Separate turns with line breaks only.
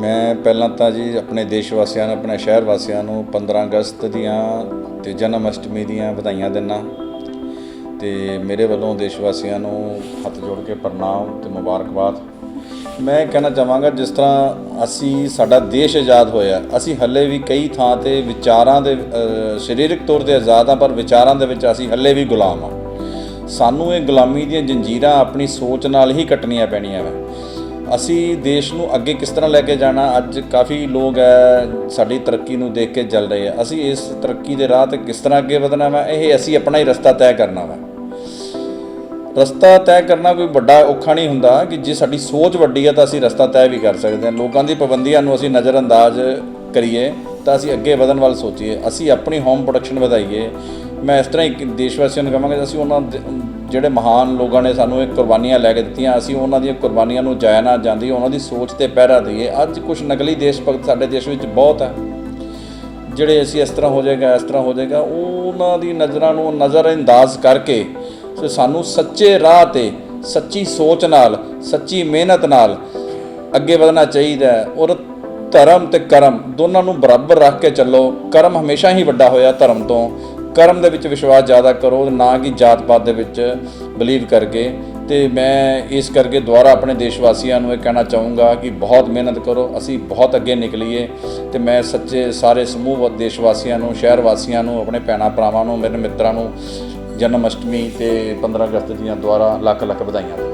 ਮੈਂ ਪਹਿਲਾਂ ਤਾਂ ਜੀ ਆਪਣੇ ਦੇਸ਼ ਵਾਸੀਆਂ ਨੂੰ ਆਪਣੇ ਸ਼ਹਿਰ ਵਾਸੀਆਂ ਨੂੰ 15 ਅਗਸਤ ਦੀਆਂ ਤੇ ਜਨਮ ਅਸ਼ਟਮੀ ਦੀਆਂ ਵਧਾਈਆਂ ਦਿੰਦਾ ਤੇ ਮੇਰੇ ਵੱਲੋਂ ਦੇਸ਼ ਵਾਸੀਆਂ ਨੂੰ ਹੱਥ ਜੋੜ ਕੇ ਪ੍ਰਣਾਮ ਤੇ ਮੁਬਾਰਕਬਾਦ। ਮੈਂ ਕਹਿਣਾ ਚਾਹਾਂਗਾ ਜਿਸ ਤਰ੍ਹਾਂ ਅਸੀਂ ਸਾਡਾ ਦੇਸ਼ ਆਜ਼ਾਦ ਹੋਇਆ ਅਸੀਂ ਹੱਲੇ ਵੀ ਕਈ ਥਾਂ ਤੇ ਵਿਚਾਰਾਂ ਦੇ ਅ, ਸਰੀਰਕ ਤੌਰ ਤੇ ਆਜ਼ਾਦ ਹਾਂ ਪਰ ਵਿਚਾਰਾਂ ਦੇ ਵਿੱਚ ਅਸੀਂ ਹੱਲੇ ਵੀ ਗੁਲਾਮ ਹਾਂ। ਸਾਨੂੰ ਇਹ ਗੁਲਾਮੀ ਦੀਆਂ ਜੰਜੀਰਾਂ ਆਪਣੀ ਸੋਚ ਨਾਲ ਹੀ ਕੱਟਣੀਆਂ ਪੈਣੀਆਂ ਵਾ। ਅਸੀਂ ਦੇਸ਼ ਨੂੰ ਅੱਗੇ ਕਿਸ ਤਰ੍ਹਾਂ ਲੈ ਕੇ ਜਾਣਾ, ਅੱਜ ਕਾਫੀ ਲੋਕ ਹੈ ਸਾਡੀ ਤਰੱਕੀ ਨੂੰ ਦੇਖ ਕੇ ਚੱਲ ਰਹੇ ਆ ਅਸੀਂ ਇਸ ਤਰੱਕੀ ਦੇ ਰਾਹ ਤੇ ਕਿਸ ਤਰ੍ਹਾਂ ਅੱਗੇ ਵਧਣਾ ਵਾ, ਇਹ ਅਸੀਂ ਆਪਣਾ ਹੀ ਰਸਤਾ ਤੈਅ ਕਰਨਾ ਵਾ। ਰਸਤਾ ਤੈਅ ਕਰਨਾ ਕੋਈ ਵੱਡਾ ਔਖਾ ਨਹੀਂ ਹੁੰਦਾ ਕਿ ਜੇ ਸਾਡੀ ਸੋਚ ਵੱਡੀ ਹੈ ਤਾਂ ਅਸੀਂ ਰਸਤਾ ਤੈਅ ਵੀ ਕਰ ਸਕਦੇ ਹਾਂ। ਲੋਕਾਂ ਦੀ ਪਾਬੰਦੀਆਂ ਨੂੰ ਅਸੀਂ ਨਜ਼ਰਅੰਦਾਜ਼ ਕਰੀਏ ਤਾਂ ਅਸੀਂ ਅੱਗੇ ਵਧਣ ਵੱਲ ਸੋਚੀਏ। ਅਸੀਂ ਆਪਣੀ ਹੋਮ ਪ੍ਰੋਡਕਸ਼ਨ ਵਧਾਈਏ। ਮੈਂ ਇਸ ਤਰ੍ਹਾਂ ਹੀ ਦੇਸ਼ ਵਾਸੀਆਂ ਨੂੰ ਕਹਾਂਗਾ, ਅਸੀਂ ਉਹਨਾਂ ਦੇ- ਜਿਹੜੇ ਮਹਾਨ ਲੋਕਾਂ ਨੇ ਸਾਨੂੰ ਇਹ ਕੁਰਬਾਨੀਆਂ ਲੈ ਕੇ ਦਿੱਤੀਆਂ, ਅਸੀਂ ਉਹਨਾਂ ਦੀਆਂ ਕੁਰਬਾਨੀਆਂ ਨੂੰ ਜਾਇਆ ਨਾ ਜਾਂਦੀ, ਉਹਨਾਂ ਦੀ ਸੋਚ ਤੇ ਪਹਿਰਾ ਦਈਏ। ਅੱਜ ਕੁਝ ਨਕਲੀ ਦੇਸ਼ ਭਗਤ ਸਾਡੇ ਦੇਸ਼ ਵਿੱਚ ਬਹੁਤ ਹੈ। ਜਿਹੜੇ ਅਸੀਂ ਇਸ ਤਰ੍ਹਾਂ ਹੋ ਜਾਏਗਾ, ਇਸ ਤਰ੍ਹਾਂ ਹੋ ਜਾਏਗਾ, ਉਹਨਾਂ ਦੀ ਨਜ਼ਰਾਂ ਨੂੰ ਨਜ਼ਰਅੰਦਾਜ਼ ਕਰਕੇ ਸਾਨੂੰ ਸੱਚੇ ਰਾਹ ਤੇ, ਸੱਚੀ ਸੋਚ ਨਾਲ, ਸੱਚੀ ਮਿਹਨਤ ਨਾਲ ਅੱਗੇ ਵਧਣਾ ਚਾਹੀਦਾ ਹੈ। ਔਰ ਧਰਮ ਤੇ ਕਰਮ ਦੋਨਾਂ ਨੂੰ ਬਰਾਬਰ ਰੱਖ ਕੇ ਚੱਲੋ। ਕਰਮ ਹਮੇਸ਼ਾ ਹੀ ਵੱਡਾ ਹੋਇਆ ਧਰਮ ਤੋਂ। ਕਰਮ ਦੇ ਵਿੱਚ ਵਿਸ਼ਵਾਸ ਜ਼ਿਆਦਾ ਕਰੋ ਨਾ ਕਿ ਜਾਤ ਪਾਤ ਦੇ ਵਿੱਚ ਬਲੀਵ ਕਰਕੇ। ਤੇ ਮੈਂ ਇਸ ਕਰਕੇ ਦੁਆਰਾ ਆਪਣੇ ਦੇਸ਼ ਵਾਸੀਆਂ ਨੂੰ ਇਹ ਕਹਿਣਾ ਚਾਹੂੰਗਾ ਕਿ ਬਹੁਤ ਮਿਹਨਤ ਕਰੋ, ਅਸੀਂ ਬਹੁਤ ਅੱਗੇ ਨਿਕਲੀਏ। ਤੇ ਮੈਂ ਸੱਚੇ ਸਾਰੇ ਸਮੂਹ ਦੇਸ਼ ਵਾਸੀਆਂ ਨੂੰ ਸ਼ਹਿਰ ਵਾਸੀਆਂ ਨੂੰ, ਆਪਣੇ ਭੈਣਾਂ ਭਰਾਵਾਂ ਨੂੰ, ਮੇਰੇ ਮਿੱਤਰਾਂ ਨੂੰ ਜਨਮ ਅਸ਼ਟਮੀ ਤੇ 15 ਅਗਸਤ ਦੀਆਂ ਦੁਆਰਾ ਲੱਖ ਲੱਖ ਵਧਾਈਆਂ